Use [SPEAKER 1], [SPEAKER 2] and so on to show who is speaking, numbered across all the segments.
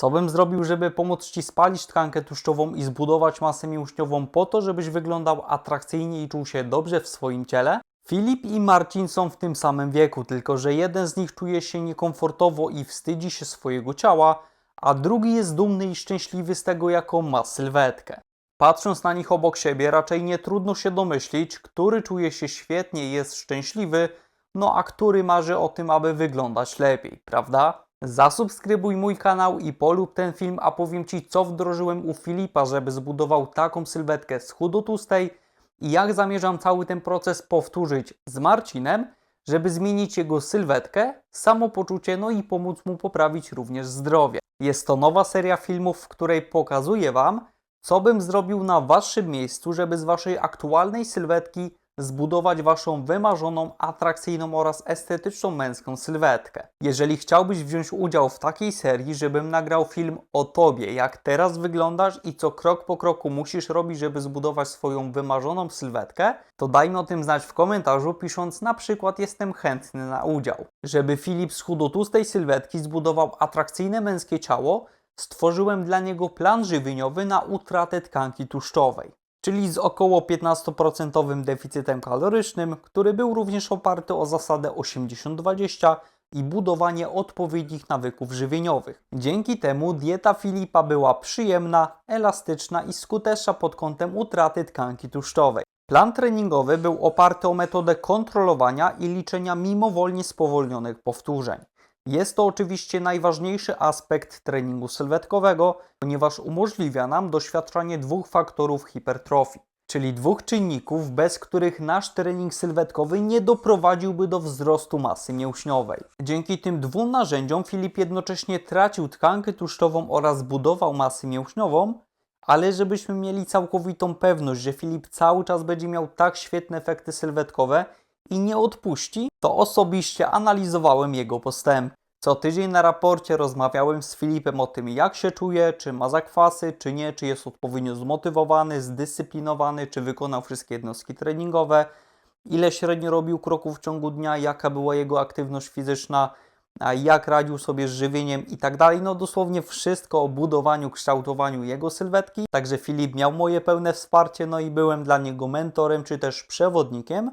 [SPEAKER 1] Co bym zrobił, żeby pomóc Ci spalić tkankę tłuszczową i zbudować masę mięśniową po to, żebyś wyglądał atrakcyjnie i czuł się dobrze w swoim ciele? Filip i Marcin są w tym samym wieku, tylko że jeden z nich czuje się niekomfortowo i wstydzi się swojego ciała, a drugi jest dumny i szczęśliwy z tego, jaką ma sylwetkę. Patrząc na nich obok siebie, raczej nie trudno się domyślić, który czuje się świetnie i jest szczęśliwy, no a który marzy o tym, aby wyglądać lepiej, prawda? Zasubskrybuj mój kanał i polub ten film, a powiem Ci, co wdrożyłem u Filipa, żeby zbudował taką sylwetkę z chudotłustej i jak zamierzam cały ten proces powtórzyć z Marcinem, żeby zmienić jego sylwetkę, samopoczucie, no i pomóc mu poprawić również zdrowie. Jest to nowa seria filmów, w której pokazuję Wam, co bym zrobił na Waszym miejscu, żeby z Waszej aktualnej sylwetki zbudować Waszą wymarzoną, atrakcyjną oraz estetyczną męską sylwetkę. Jeżeli chciałbyś wziąć udział w takiej serii, żebym nagrał film o Tobie, jak teraz wyglądasz i co krok po kroku musisz robić, żeby zbudować swoją wymarzoną sylwetkę, to daj mi o tym znać w komentarzu, pisząc na przykład jestem chętny na udział. Żeby Filip z chudotłustej sylwetki zbudował atrakcyjne męskie ciało, stworzyłem dla niego plan żywieniowy na utratę tkanki tłuszczowej czyli z około 15% deficytem kalorycznym, który był również oparty o zasadę 80-20 i budowanie odpowiednich nawyków żywieniowych. Dzięki temu dieta Filipa była przyjemna, elastyczna i skuteczna pod kątem utraty tkanki tłuszczowej. Plan treningowy był oparty o metodę kontrolowania i liczenia mimowolnie spowolnionych powtórzeń. Jest to oczywiście najważniejszy aspekt treningu sylwetkowego, ponieważ umożliwia nam doświadczanie dwóch faktorów hipertrofii, czyli dwóch czynników, bez których nasz trening sylwetkowy nie doprowadziłby do wzrostu masy mięśniowej. Dzięki tym dwóm narzędziom Filip jednocześnie tracił tkankę tłuszczową oraz budował masę mięśniową, ale żebyśmy mieli całkowitą pewność, że Filip cały czas będzie miał tak świetne efekty sylwetkowe i nie odpuści, to osobiście analizowałem jego postępy. Co tydzień na raporcie rozmawiałem z Filipem o tym, jak się czuje, czy ma zakwasy, czy nie, czy jest odpowiednio zmotywowany, zdyscyplinowany, czy wykonał wszystkie jednostki treningowe, ile średnio robił kroków w ciągu dnia, jaka była jego aktywność fizyczna, jak radził sobie z żywieniem i tak dalej. No dosłownie wszystko o budowaniu, kształtowaniu jego sylwetki. Także Filip miał moje pełne wsparcie, no i byłem dla niego mentorem, czy też przewodnikiem,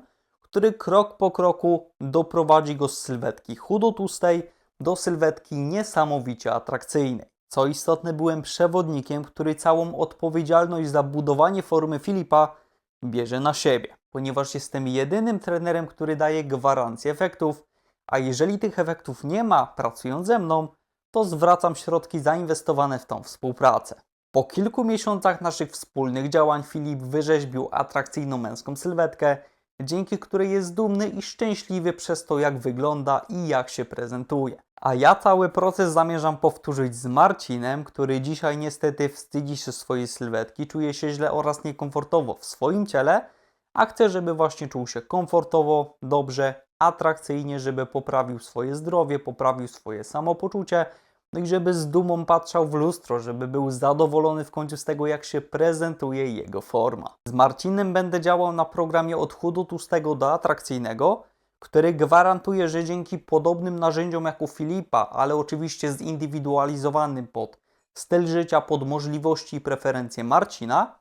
[SPEAKER 1] który krok po kroku doprowadzi go z sylwetki chudotłustej do sylwetki niesamowicie atrakcyjnej. Co istotne, byłem przewodnikiem, który całą odpowiedzialność za budowanie formy Filipa bierze na siebie, ponieważ jestem jedynym trenerem, który daje gwarancję efektów, a jeżeli tych efektów nie ma pracując ze mną, to zwracam środki zainwestowane w tą współpracę. Po kilku miesiącach naszych wspólnych działań Filip wyrzeźbił atrakcyjną męską sylwetkę, dzięki której jest dumny i szczęśliwy przez to, jak wygląda i jak się prezentuje. A ja cały proces zamierzam powtórzyć z Marcinem, który dzisiaj niestety wstydzi się swojej sylwetki, czuje się źle oraz niekomfortowo w swoim ciele, a chce, żeby właśnie czuł się komfortowo, dobrze, atrakcyjnie, żeby poprawił swoje zdrowie, poprawił swoje samopoczucie, no i żeby z dumą patrzał w lustro, żeby był zadowolony w końcu z tego, jak się prezentuje jego forma. Z Marcinem będę działał na programie od chudu tłustego do atrakcyjnego, który gwarantuje, że dzięki podobnym narzędziom jak u Filipa, ale oczywiście zindywidualizowanym pod styl życia, pod możliwości i preferencje Marcina,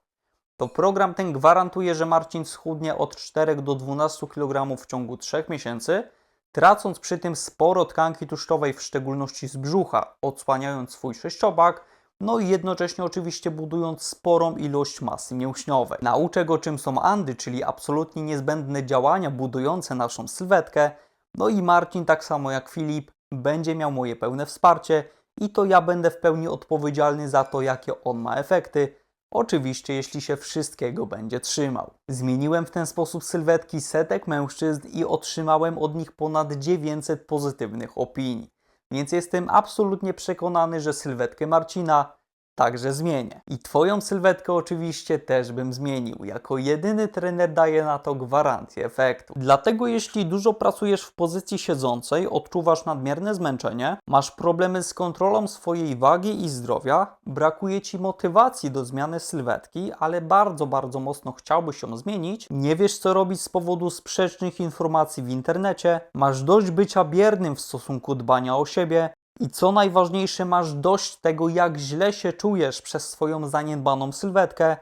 [SPEAKER 1] to program ten gwarantuje, że Marcin schudnie od 4 do 12 kg w ciągu 3 miesięcy, tracąc przy tym sporo tkanki tłuszczowej, w szczególności z brzucha, odsłaniając swój sześciobak, no i jednocześnie oczywiście budując sporą ilość masy mięśniowej. Nauczę go czym są andy, czyli absolutnie niezbędne działania budujące naszą sylwetkę, no i Marcin, tak samo jak Filip, będzie miał moje pełne wsparcie i to ja będę w pełni odpowiedzialny za to, jakie on ma efekty, Oczywiście, jeśli się wszystkiego będzie trzymał. Zmieniłem w ten sposób sylwetki setek mężczyzn i otrzymałem od nich ponad 900 pozytywnych opinii. Więc jestem absolutnie przekonany, że sylwetkę Marcina także zmienię. I Twoją sylwetkę oczywiście też bym zmienił. Jako jedyny trener daję na to gwarancję efektu. Dlatego jeśli dużo pracujesz w pozycji siedzącej, odczuwasz nadmierne zmęczenie, masz problemy z kontrolą swojej wagi i zdrowia, brakuje Ci motywacji do zmiany sylwetki, ale bardzo, bardzo mocno chciałbyś ją zmienić, nie wiesz co robić z powodu sprzecznych informacji w internecie, masz dość bycia biernym w stosunku dbania o siebie, I co najważniejsze, masz dość tego, jak źle się czujesz przez swoją zaniedbaną sylwetkę,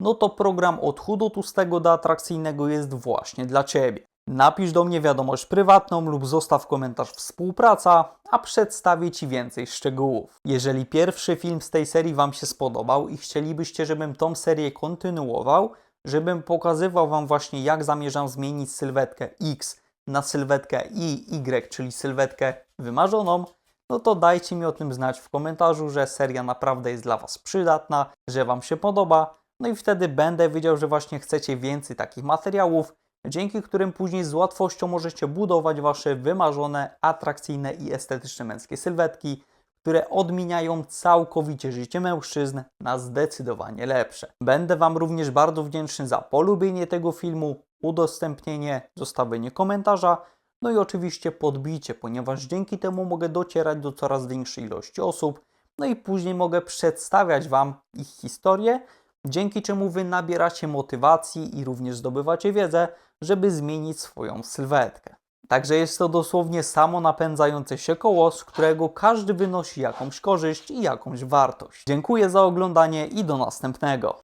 [SPEAKER 1] no to program od chudo tłustego do atrakcyjnego jest właśnie dla Ciebie. Napisz do mnie wiadomość prywatną lub zostaw komentarz współpraca, a przedstawię Ci więcej szczegółów. Jeżeli pierwszy film z tej serii Wam się spodobał i chcielibyście, żebym tą serię kontynuował, żebym pokazywał Wam właśnie jak zamierzam zmienić sylwetkę X na sylwetkę Y, czyli sylwetkę wymarzoną, no to dajcie mi o tym znać w komentarzu, że seria naprawdę jest dla Was przydatna, że Wam się podoba, no i wtedy będę wiedział, że właśnie chcecie więcej takich materiałów, dzięki którym później z łatwością możecie budować Wasze wymarzone, atrakcyjne i estetyczne męskie sylwetki, które odmieniają całkowicie życie mężczyzn na zdecydowanie lepsze. Będę Wam również bardzo wdzięczny za polubienie tego filmu, udostępnienie, zostawienie komentarza, no i oczywiście podbicie, ponieważ dzięki temu mogę docierać do coraz większej ilości osób, no i później mogę przedstawiać Wam ich historię, dzięki czemu Wy nabieracie motywacji i również zdobywacie wiedzę, żeby zmienić swoją sylwetkę. Także jest to dosłownie samo napędzające się koło, z którego każdy wynosi jakąś korzyść i jakąś wartość. Dziękuję za oglądanie i do następnego.